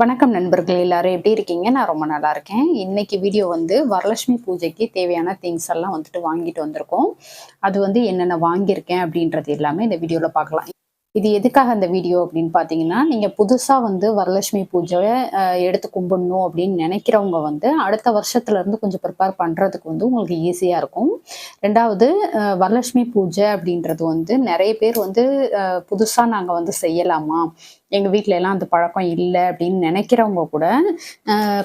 வணக்கம் நண்பர்கள் எல்லாரும் எப்படி இருக்கீங்க? நான் ரொம்ப நல்லா இருக்கேன். இன்னைக்கு வீடியோ வந்து வரலட்சுமி பூஜைக்கு தேவையான திங்ஸ் எல்லாம் வந்துட்டு வாங்கிட்டு வந்திருக்கோம். அது வந்து என்னென்ன வாங்கியிருக்கேன் அப்படின்றது எல்லாமே இந்த வீடியோவில் பார்க்கலாம். இது எதுக்காக அந்த வீடியோ அப்படின்னு பார்த்தீங்கன்னா நீங்கள் புதுசாக வந்து வரலட்சுமி பூஜையை எடுத்து கும்பிடணும் அப்படின்னு நினைக்கிறவங்க வந்து அடுத்த வருஷத்துல இருந்து கொஞ்சம் ப்ரிப்பேர் பண்ணுறதுக்கு வந்து உங்களுக்கு ஈஸியாக இருக்கும். ரெண்டாவது வரலட்சுமி பூஜை அப்படின்றது வந்து நிறைய பேர் வந்து புதுசாக நாங்கள் வந்து செய்யலாமா? எங்கள் வீட்டில எல்லாம் அந்த பழக்கம் இல்லை அப்படின்னு நினைக்கிறவங்க கூட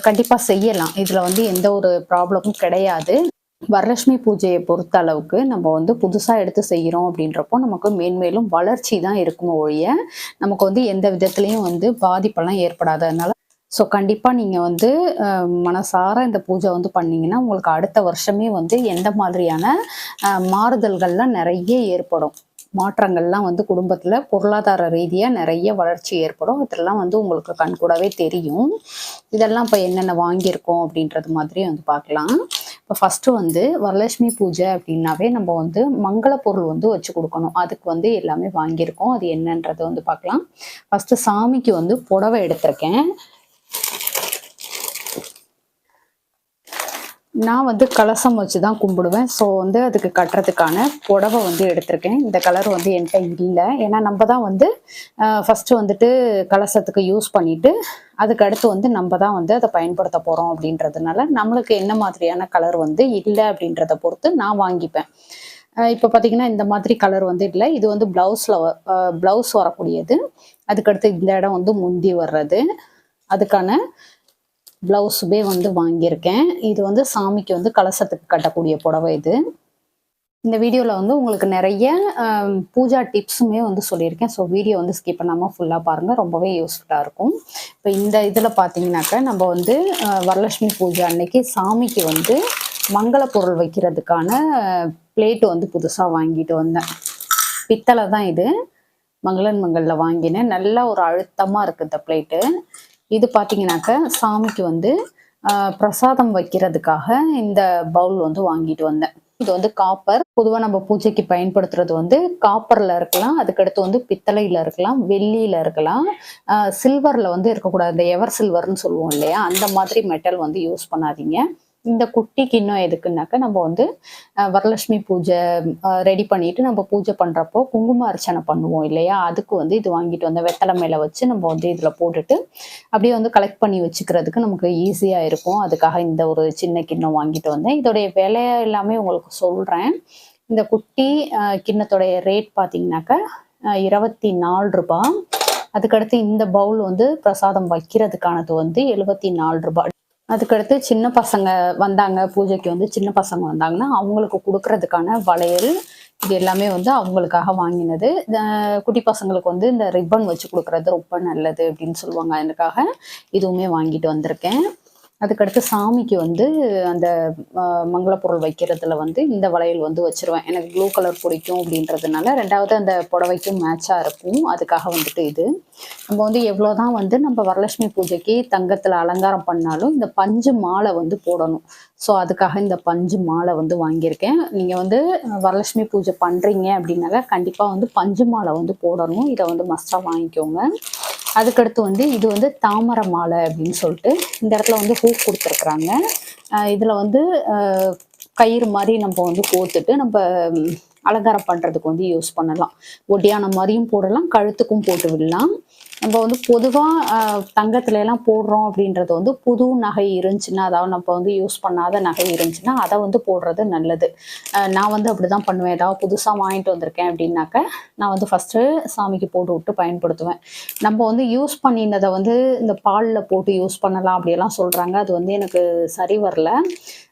கண்டிப்பாக கண்டிப்பா செய்யலாம். இதுல வந்து எந்த ஒரு ப்ராப்ளமும் கிடையாது. வரலட்சுமி பூஜையை பொறுத்த அளவுக்கு நம்ம வந்து புதுசாக எடுத்து செய்கிறோம் அப்படின்றப்போ நமக்கு மேன்மேலும் வளர்ச்சி தான் இருக்கும் ஒழிய நமக்கு வந்து எந்த விதத்துலையும் வந்து பாதிப்பெல்லாம் ஏற்படாது. அதனால ஸோ கண்டிப்பாக நீங்கள் வந்து மனசார இந்த பூஜை வந்து பண்ணிங்கன்னா உங்களுக்கு அடுத்த வருஷமே வந்து எந்த மாதிரியான மாறுதல்கள்லாம் நிறைய ஏற்படும். மாற்றங்கள்லாம் வந்து குடும்பத்தில் பொருளாதார ரீதியாக நிறைய வளர்ச்சி ஏற்படும். இதெல்லாம் வந்து உங்களுக்கு கண்கூடாவே தெரியும். இதெல்லாம் இப்போ என்னென்ன வாங்கியிருக்கோம் அப்படின்றது மாதிரி வந்து பார்க்கலாம். இப்போ ஃபஸ்ட்டு வந்து வரலட்சுமி பூஜை அப்படின்னாவே நம்ம வந்து மங்கள பொருள் வந்து வச்சு கொடுக்கணும். அதுக்கு வந்து எல்லாமே வாங்கியிருக்கோம். அது என்னன்றது வந்து பார்க்கலாம். ஃபஸ்ட்டு சாமிக்கு வந்து புடவை எடுத்திருக்கேன். நான் வந்து கலசம் வச்சு தான் கும்பிடுவேன். ஸோ வந்து அதுக்கு கட்டுறதுக்கான புடவை வந்து எடுத்திருக்கேன். இந்த கலர் வந்து என்கிட்ட இல்லை. ஏன்னா நம்ம தான் வந்து ஃபஸ்ட்டு வந்துட்டு கலசத்துக்கு யூஸ் பண்ணிவிட்டு அதுக்கு அடுத்து வந்து நம்ம தான் வந்து அதை பயன்படுத்த போகிறோம் அப்படின்றதுனால நம்மளுக்கு என்ன மாதிரியான கலர் வந்து இல்லை அப்படின்றத பொறுத்து நான் வாங்கிப்பேன். இப்போ பார்த்தீங்கன்னா இந்த மாதிரி கலர் வந்து இல்லை. இது வந்து ப்ளவுஸில் ப்ளவுஸ் வரக்கூடியது. அதுக்கடுத்து இந்த இடம் வந்து முந்தி வர்றது. அதுக்கான ப்ளவுஸுமே வந்து வாங்கியிருக்கேன். இது வந்து சாமிக்கு வந்து கலசத்துக்கு கட்டக்கூடிய புடவை இது. இந்த வீடியோவில் வந்து உங்களுக்கு நிறைய பூஜா டிப்ஸுமே வந்து சொல்லியிருக்கேன். ஸோ வீடியோ வந்து ஸ்கிப் பண்ணாமல் ஃபுல்லாக பாருங்கள் ரொம்பவே யூஸ்ஃபுல்லாக இருக்கும். இப்போ இந்த இதில் பார்த்தீங்கன்னாக்கா நம்ம வந்து வரலட்சுமி பூஜை அன்னைக்கு சாமிக்கு வந்து மங்கள பொருள் வைக்கிறதுக்கான பிளேட்டு வந்து புதுசாக வாங்கிட்டு வந்தேன். பித்தளை தான் இது. மங்களன் மங்களில் வாங்கினேன். நல்லா ஒரு அழுத்தமாக இருக்குது இந்த பிளேட்டு இது பார்த்தீங்கன்னாக்க சாமிக்கு வந்து பிரசாதம் வைக்கிறதுக்காக இந்த பவுல் வந்து வாங்கிட்டு வந்தேன். இது வந்து காப்பர். பொதுவாக நம்ம பூஜைக்கு பயன்படுத்துறது வந்து காப்பரில் இருக்கலாம் அதுக்கடுத்து வந்து பித்தளையில் இருக்கலாம் வெள்ளியில் இருக்கலாம் சில்வரில் வந்து இருக்கக்கூடாது. இந்த எவர் சில்வர்னு சொல்லுவோம் இல்லையா? அந்த மாதிரி மெட்டல் வந்து யூஸ் பண்ணாதீங்க. இந்த குட்டி கிண்ணம் எதுக்குன்னாக்க நம்ம வந்து வரலட்சுமி பூஜை ரெடி பண்ணிட்டு நம்ம பூஜை பண்றப்போ குங்கும அர்ச்சனை பண்ணுவோம் இல்லையா? அதுக்கு வந்து இது வாங்கிட்டு வந்த வெத்தலை மேல வச்சு நம்ம வந்து இதுல போட்டுட்டு அப்படியே வந்து கலெக்ட் பண்ணி வச்சுக்கிறதுக்கு நமக்கு ஈஸியா இருக்கும். அதுக்காக இந்த ஒரு சின்ன கிண்ணம் வாங்கிட்டு வந்தேன். இதோடைய விலை எல்லாமே உங்களுக்கு சொல்றேன். இந்த குட்டி கிண்ணத்தோடைய ரேட் பார்த்தீங்கன்னாக்கா இருபத்தி நாலு ரூபாய். அதுக்கடுத்து இந்த பவுல் வந்து பிரசாதம் வைக்கிறதுக்கானது வந்து எழுபத்தி நாலு ரூபாய். அதுக்கடுத்து சின்ன பசங்க வந்தாங்க பூஜைக்கு வந்து சின்ன பசங்க வந்தாங்கன்னா அவங்களுக்கு கொடுக்கறதுக்கான வளையல் இது எல்லாமே வந்து அவங்களுக்காக வாங்கினது. குட்டி பசங்களுக்கு வந்து இந்த ரிப்பன் வச்சு கொடுக்கறது ரொம்ப நல்லது அப்படின்னு சொல்லுவாங்க. அதுக்காக இதுவுமே வாங்கிட்டு வந்திருக்கேன். அதுக்கடுத்து சாமிக்கு வந்து அந்த மங்கள பொருள் வைக்கிறதுல வந்து இந்த வளையல் வந்து வச்சிருவேன். எனக்கு ப்ளூ கலர் பிடிக்கும் அப்படின்றதுனால ரெண்டாவது அந்த புடவைக்கும் மேட்சாக இருக்கும் அதுக்காக வந்துட்டு இது. நம்ம வந்து எவ்வளோதான் வந்து நம்ம வரலட்சுமி பூஜைக்கு தங்கத்தில் அலங்காரம் பண்ணாலும் இந்த பஞ்சு மாலை வந்து போடணும். ஸோ அதுக்காக இந்த பஞ்சு மாலை வந்து வாங்கியிருக்கேன். நீங்கள் வந்து வரலட்சுமி பூஜை பண்ணுறீங்க அப்படின்னாக்கா கண்டிப்பாக வந்து பஞ்சு மாலை வந்து போடணும். இதை வந்து மஸ்டாக வாங்கிக்கோங்க. அதுக்கடுத்து வந்து இது வந்து தாமரை மாலை அப்படின்னு சொல்லிட்டு இந்த இடத்துல வந்து பூ கொடுத்துருக்குறாங்க. இதில் வந்து கயிறு மாதிரி நம்ம வந்து கோத்துட்டு நம்ம அலங்காரம் பண்ணுறதுக்கு வந்து யூஸ் பண்ணலாம். ஒட்டியான மாதிரியும் போடலாம் கழுத்துக்கும் போட்டு விடலாம். நம்ம வந்து பொதுவாக தங்கத்துல எல்லாம் போடுறோம் அப்படின்றது வந்து புது நகை இருந்துச்சுன்னா அதாவது நம்ம வந்து யூஸ் பண்ணாத நகை இருந்துச்சுன்னா அதை வந்து போடுறது நல்லது. நான் வந்து அப்படி தான் பண்ணுவேன். ஏதாவது புதுசாக வாங்கிட்டு வந்திருக்கேன் அப்படின்னாக்க நான் வந்து ஃபஸ்ட்டு சாமிக்கு போட்டு விட்டு பயன்படுத்துவேன். நம்ம வந்து யூஸ் பண்ணினதை வந்து இந்த பாலில் போட்டு யூஸ் பண்ணலாம் அப்படியெல்லாம் சொல்கிறாங்க அது வந்து எனக்கு சரி வரல.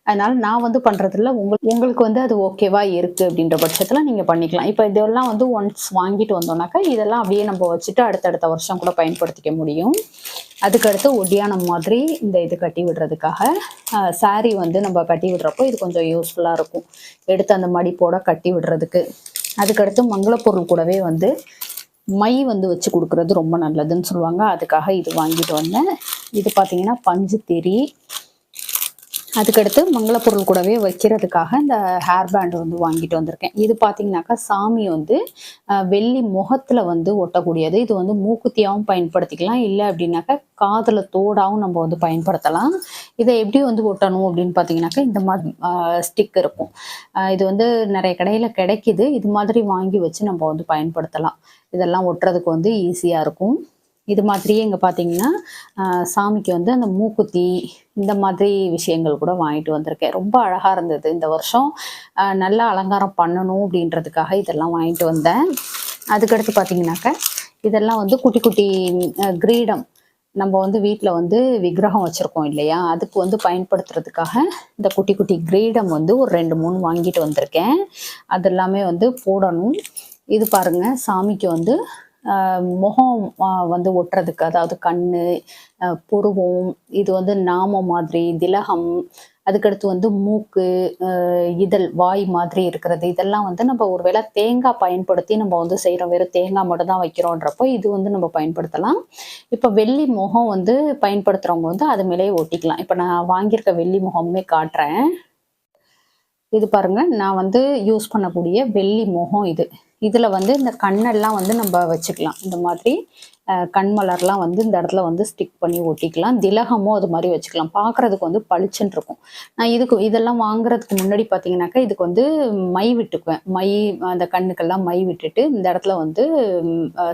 அதனால நான் வந்து பண்ணுறதில்ல உங்களுக்கு உங்களுக்கு வந்து அது ஓகேவா இருக்குது அப்படின்ற பட்சத்தில் நீங்கள் பண்ணிக்கலாம். இப்போ இதெல்லாம் வந்து ஒன்ஸ் வாங்கிட்டு வந்தோம்னாக்கா இதெல்லாம் அப்படியே நம்ம வச்சுட்டு அடுத்தடுத்த வருஷம் கூட பயன்படுத்திக்க முடியும். அதுக்கடுத்து ஒடியானம் மாதிரி இந்த இது கட்டி விடுறதுக்காக சாரி வந்து நம்ம கட்டி விடுறப்போ இது கொஞ்சம் யூஸ்ஃபுல்லாக இருக்கும். எடுத்து அந்த மடிப்போட கட்டி விடுறதுக்கு. அதுக்கடுத்து மங்களப்பொருள் கூடவே வந்து மை வந்து வச்சு கொடுக்குறது ரொம்ப நல்லதுன்னு சொல்லுவாங்க. அதுக்காக இது வாங்கிட்டு வந்தேன். இது பார்த்தீங்கன்னா பஞ்சு திரி. அதுக்கடுத்து மங்களப்பொருள் கூடவே வைக்கிறதுக்காக இந்த ஹேர் பேண்ட் வந்து வாங்கிட்டு வந்திருக்கேன். இது பார்த்தீங்கன்னாக்கா சாமி வந்து வெள்ளி முகத்தில் வந்து ஒட்டக்கூடியது. இது வந்து மூக்குத்தியாகவும் பயன்படுத்திக்கலாம். இல்லை அப்படின்னாக்கா காதில் தோடாகவும் நம்ம வந்து பயன்படுத்தலாம். இதை எப்படி வந்து ஒட்டணும் அப்படின்னு பார்த்தீங்கன்னாக்கா இந்த மாதிரி ஸ்டிக் இருக்கும். இது வந்து நிறைய கடையில் கிடைக்கிது. இது மாதிரி வாங்கி வச்சு நம்ம வந்து பயன்படுத்தலாம். இதெல்லாம் ஒட்டுறதுக்கு வந்து ஈஸியாக இருக்கும். இது மாதிரியே இங்கே பார்த்தீங்கன்னா சாமிக்கு வந்து அந்த மூக்குத்தி இந்த மாதிரி விஷயங்கள் கூட வாங்கிட்டு வந்திருக்கேன். ரொம்ப அழகாக இருந்தது இந்த வருஷம். நல்லா அலங்காரம் பண்ணணும் அப்படின்றதுக்காக இதெல்லாம் வாங்கிட்டு வந்தேன். அதுக்கடுத்து பார்த்தீங்கன்னாக்க இதெல்லாம் வந்து குட்டி குட்டி கிரீடம். நம்ம வந்து வீட்டில் வந்து விக்கிரகம் வச்சுருக்கோம் இல்லையா? அதுக்கு வந்து பயன்படுத்துறதுக்காக இந்த குட்டி குட்டி கிரீடம் வந்து ஒரு ரெண்டு மூணு வாங்கிட்டு வந்திருக்கேன். அது எல்லாமே வந்து போடணும். இது பாருங்கள் சாமிக்கு வந்து முகம் வந்து ஒட்டுறதுக்கு அதாவது கண்ணு புருவம் இது வந்து நாமம் மாதிரி திலகம் அதுக்கடுத்து வந்து மூக்கு இதழ் வாய் மாதிரி இருக்கிறது இதெல்லாம் வந்து நம்ம ஒருவேளை தேங்காய் பயன்படுத்தி நம்ம வந்து செய்கிறோம் வெறும் தேங்காய் மட்டும் தான் வைக்கிறோன்றப்போ இது வந்து நம்ம பயன்படுத்தலாம். இப்போ வெள்ளி முகம் வந்து பயன்படுத்துகிறவங்க வந்து அது மேலேயே ஒட்டிக்கலாம். இப்போ நான் வாங்கியிருக்க வெள்ளி முகமுமே காட்டுறேன். இது பாருங்க நான் வந்து யூஸ் பண்ணக்கூடிய வெள்ளி முகம் இது. இதில் வந்து இந்த கண்ணெல்லாம் வந்து நம்ம வச்சுக்கலாம். இந்த மாதிரி கண்மலர்லாம் கண் மலர்லாம் வந்து இந்த இடத்துல வந்து ஸ்டிக் பண்ணி ஒட்டிக்கலாம். திலகமும் அது மாதிரி வச்சுக்கலாம். பார்க்கறதுக்கு வந்து பளிச்சுன்னு இருக்கும். நான் இதுக்கு இதெல்லாம் வாங்குறதுக்கு முன்னாடி பார்த்தீங்கன்னாக்கா இதுக்கு வந்து மை விட்டுக்குவேன். மை அந்த கண்ணுக்கெல்லாம் மை விட்டுட்டு இந்த இடத்துல வந்து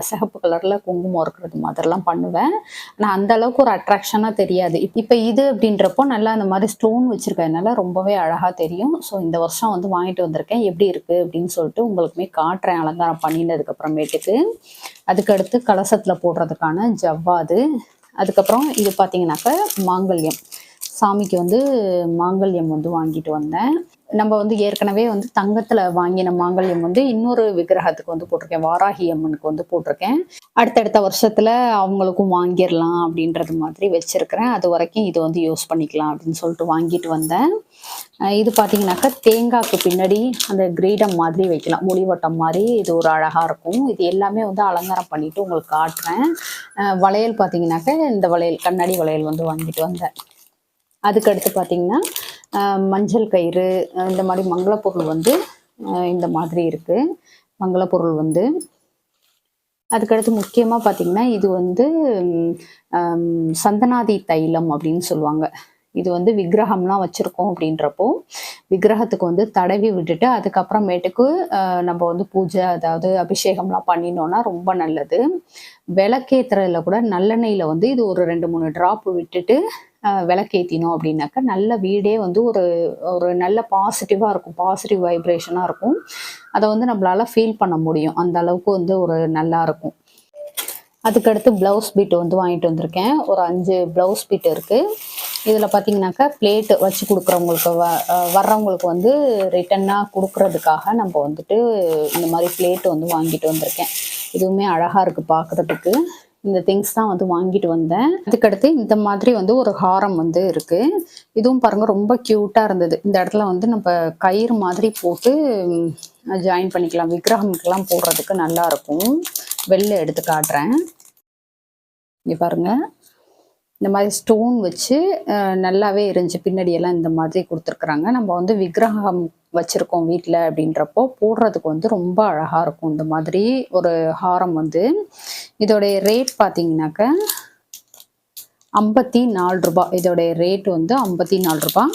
சிகப்பு கலரில் குங்குமம் இருக்கிறது மாதிரிலாம் பண்ணுவேன். நான் அந்த அளவுக்கு ஒரு அட்ராக்ஷனாக தெரியாது. இப்போ இது அப்படின்றப்போ நல்லா அந்த மாதிரி ஸ்டோன் வச்சுருக்கிறதுனால ரொம்பவே அழகாக தெரியும். ஸோ இந்த வருஷம் வந்து வாங்கிட்டு வந்திருக்கேன். எப்படி இருக்குது அப்படின்னு சொல்லிட்டு உங்களுக்குமே காட்டுறேன். அலங்காரம் பண்ணினதுக்கு அப்புறமேட்டுக்கு. அதுக்கடுத்து கலசத்தில் போடுறதுக்கான ஜவ்வாது அதுக்கப்புறம் இது பார்த்தீங்கன்னாக்கா மாங்கல்யம். சாமிக்கு வந்து மாங்கல்யம் வந்து வாங்கிட்டு வந்தேன். நம்ம வந்து ஏற்கனவே வந்து தங்கத்தில் வாங்கின மாங்கல்யம் வந்து இன்னொரு விக்கிரகத்துக்கு வந்து போட்டிருக்கேன். வாராகி அம்மனுக்கு வந்து போட்டிருக்கேன். அடுத்தடுத்த வருஷத்துல அவங்களுக்கும் வாங்கிடலாம் அப்படின்றது மாதிரி வச்சிருக்கிறேன். அது வரைக்கும் இது வந்து யூஸ் பண்ணிக்கலாம் அப்படின்னு சொல்லிட்டு வாங்கிட்டு வந்தேன். இது பார்த்தீங்கன்னாக்கா தேங்காய்க்கு பின்னாடி அந்த கிரீடம் மாதிரி வைக்கலாம். முடிவட்டம் மாதிரி இது ஒரு அழகாக இருக்கும். இது எல்லாமே வந்து அலங்காரம் பண்ணிட்டு உங்களுக்கு காட்டுறேன். வளையல் பார்த்தீங்கன்னாக்கா இந்த வளையல் கண்ணாடி வளையல் வந்து வாங்கிட்டு வந்தேன். அதுக்கடுத்து பார்த்தீங்கன்னா மஞ்சள் கயிறு இந்த மாதிரி மங்களப்பொருள் வந்து இந்த மாதிரி இருக்குது மங்களப்பொருள் வந்து. அதுக்கடுத்து முக்கியமாக பார்த்தீங்கன்னா இது வந்து சந்தனாதி தைலம் அப்படின்னு சொல்லுவாங்க. இது வந்து விக்கிரகம்லாம் வச்சுருக்கோம் அப்படின்றப்போ விக்கிரகத்துக்கு வந்து தடவி விட்டுட்டு அதுக்கப்புறமேட்டுக்கு நம்ம வந்து பூஜை அதாவது அபிஷேகம்லாம் பண்ணினோம்னா ரொம்ப நல்லது. விளக்கேத்துறதுல கூட நல்லெண்ணெயில் வந்து இது ஒரு ரெண்டு மூணு ட்ராப் விட்டுட்டு விளக்கேற்றினோம் அப்படின்னாக்கா நல்ல வீடே வந்து ஒரு ஒரு நல்ல பாசிட்டிவாக இருக்கும். பாசிட்டிவ் வைப்ரேஷனாக இருக்கும். அதை வந்து நம்மளால் ஃபீல் பண்ண முடியும். அந்த அளவுக்கு வந்து ஒரு நல்லா இருக்கும். அதுக்கடுத்து ப்ளவுஸ் பீட் வந்து வாங்கிட்டு வந்திருக்கேன். ஒரு அஞ்சு ப்ளவுஸ் பீட் இருக்குது இதில் பார்த்தீங்கன்னாக்கா பிளேட்டு வச்சு கொடுக்குறவங்களுக்கு வ வர்றவங்களுக்கு வந்து ரிட்டன்னாக கொடுக்கறதுக்காக நம்ம வந்துட்டு இந்த மாதிரி பிளேட் வந்து வாங்கிட்டு வந்திருக்கேன். இதுவுமே அழகாக இருக்குது பார்க்குறதுக்கு இந்த திங்ஸ் தான் வந்து வாங்கிட்டு வந்தேன். அதுக்கடுத்து இந்த மாதிரி வந்து ஒரு ஹாரம் வந்து இருக்குது இதுவும் பாருங்க ரொம்ப க்யூட்டாக இருந்தது. இந்த இடத்துல வந்து நம்ம கயிறு மாதிரி போட்டு ஜாயின் பண்ணிக்கலாம். விக்கிரகம்க்கெல்லாம் போடுறதுக்கு நல்லா இருக்கும். வெளில எடுத்து காட்டுறேன். இங்கே பாருங்க. இந்த மாதிரி ஸ்டோன் வச்சு நல்லாவே இருந்துச்சு பின்னாடி எல்லாம் இந்த மாதிரி கொடுத்துருக்குறாங்க. நம்ம வந்து விக்கிரகம் வச்சுருக்கோம் வீட்டில் அப்படின்றப்போ போடுறதுக்கு வந்து ரொம்ப அழகாக இருக்கும். இந்த மாதிரி ஒரு ஹாரம் வந்து இதோடைய ரேட் பார்த்தீங்கன்னாக்க ஐம்பத்தி நாலு ரூபாய் இதோடைய ரேட் வந்து ஐம்பத்தி நாலு ரூபாய்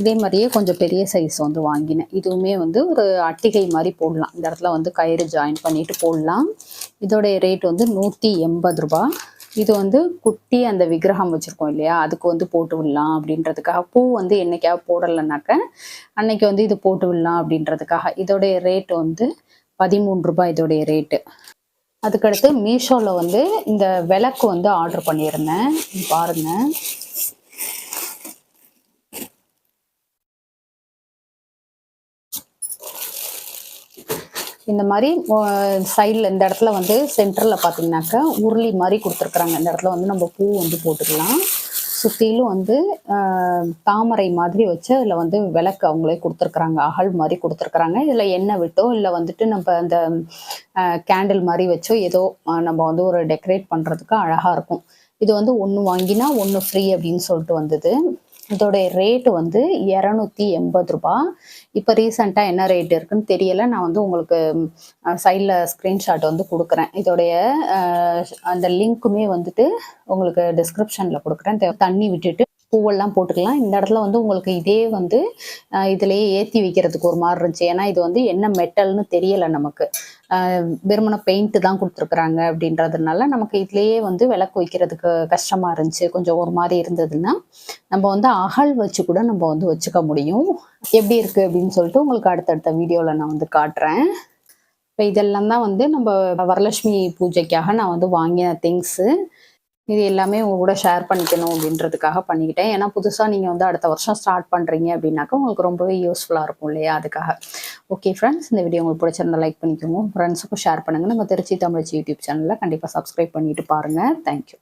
இதே மாதிரியே கொஞ்சம் பெரிய சைஸ் வந்து வாங்கினேன். இதுவுமே வந்து ஒரு அட்டிகை மாதிரி போடலாம். இந்த இடத்துல வந்து கயிறு ஜாயின் பண்ணிட்டு போடலாம். இதோடைய ரேட் வந்து நூற்றி எண்பது ரூபா. இது வந்து குட்டி அந்த விக்கிரகம் வச்சுருக்கோம் இல்லையா? அதுக்கு வந்து போட்டு விடலாம் அப்படின்றதுக்காக பூ வந்து என்னைக்காவது போடலைனாக்க அன்னைக்கு வந்து இது போட்டு விடலாம் அப்படின்றதுக்காக. இதோடைய ரேட் வந்து பதிமூணு ரூபாய் இதோடைய ரேட்டு அதுக்கடுத்து மீஷோவில் வந்து இந்த விளக்கு வந்து ஆர்டர் பண்ணியிருந்தேன். பாருங்கள் இந்த மாதிரி சைடில் இந்த இடத்துல வந்து சென்டரில் பார்த்தீங்கன்னாக்கா உருளி மாதிரி கொடுத்துருக்குறாங்க. இந்த இடத்துல வந்து நம்ம பூ வந்து போட்டுக்கலாம். சுற்றிலும் வந்து தாமரை மாதிரி வச்சு அதில் வந்து விளக்கு அவங்களே கொடுத்துருக்குறாங்க. அகல் மாதிரி கொடுத்துருக்குறாங்க. இதில் எண்ணெய் விட்டோ இல்லை வந்துட்டு நம்ம அந்த கேண்டில் மாதிரி வச்சோ ஏதோ நம்ம வந்து ஒரு டெக்கரேட் பண்ணுறதுக்கு அழகாக இருக்கும். இது வந்து ஒன்று வாங்கினா ஒன்று ஃப்ரீ அப்படின்னு சொல்லிட்டு வந்தது. இதோடைய ரேட்டு வந்து இரநூத்தி எண்பது ரூபா. இப்போ ரீசெண்டாக என்ன ரேட் இருக்குன்னு தெரியல. நான் வந்து உங்களுக்கு சைடில் ஸ்க்ரீன்ஷாட் வந்து கொடுக்குறேன். இதோடைய அந்த லிங்க்குமே வந்துட்டு உங்களுக்கு டிஸ்கிரிப்ஷனில் கொடுக்குறேன். தண்ணி விட்டுட்டு பூவெல்லாம் போட்டுக்கலாம். இந்த இடத்துல வந்து உங்களுக்கு இதே வந்து இதுலேயே ஏற்றி வைக்கிறதுக்கு ஒரு மாதிரி இருந்துச்சு. ஏன்னா இது வந்து என்ன மெட்டல்னு தெரியலை நமக்கு. வெறுமனே பெயிண்ட் தான் கொடுத்துருக்குறாங்க அப்படின்றதுனால நமக்கு இதுலேயே வந்து விளக்கு வைக்கிறதுக்கு கஷ்டமாக இருந்துச்சு. கொஞ்சம் ஒரு மாதிரி இருந்ததுன்னா நம்ம வந்து அகல் வச்சு கூட நம்ம வந்து வச்சுக்க முடியும். எப்படி இருக்குது அப்படின்னு சொல்லிட்டு உங்களுக்கு அடுத்தடுத்த வீடியோவில் நான் வந்து காட்டுறேன். இப்போ இதெல்லாம் தான் வந்து நம்ம வரலட்சுமி பூஜைக்காக நான் வந்து வாங்கின திங்ஸு இது எல்லாமே உங்க கூட ஷேர் பண்ணிக்கணும் அப்படின்றதுக்காக பண்ணிக்கிட்டேன். ஏன்னா புதுசாக நீங்கள் வந்து அடுத்த வருஷம் ஸ்டார்ட் பண்ணுறீங்க அப்படின்னாக்கா உங்களுக்கு ரொம்பவே யூஸ்ஃபுல்லாக இருக்கும் இல்லையா? அதுக்காக. ஓகே ஃப்ரெண்ட்ஸ் இந்த வீடியோ உங்களுக்கு பிடிச்சிருந்தா லைக் பண்ணிக்கோங்க. ஃப்ரெண்ட்ஸுக்கும் ஷேர் பண்ணுங்கள் நம்ம திருச்சி தமிழ்ச்சி யூடியூப் சேனலில் கண்டிப்பாக சப்ஸ்கிரைப் பண்ணிட்டு பாருங்கள் தேங்க்யூ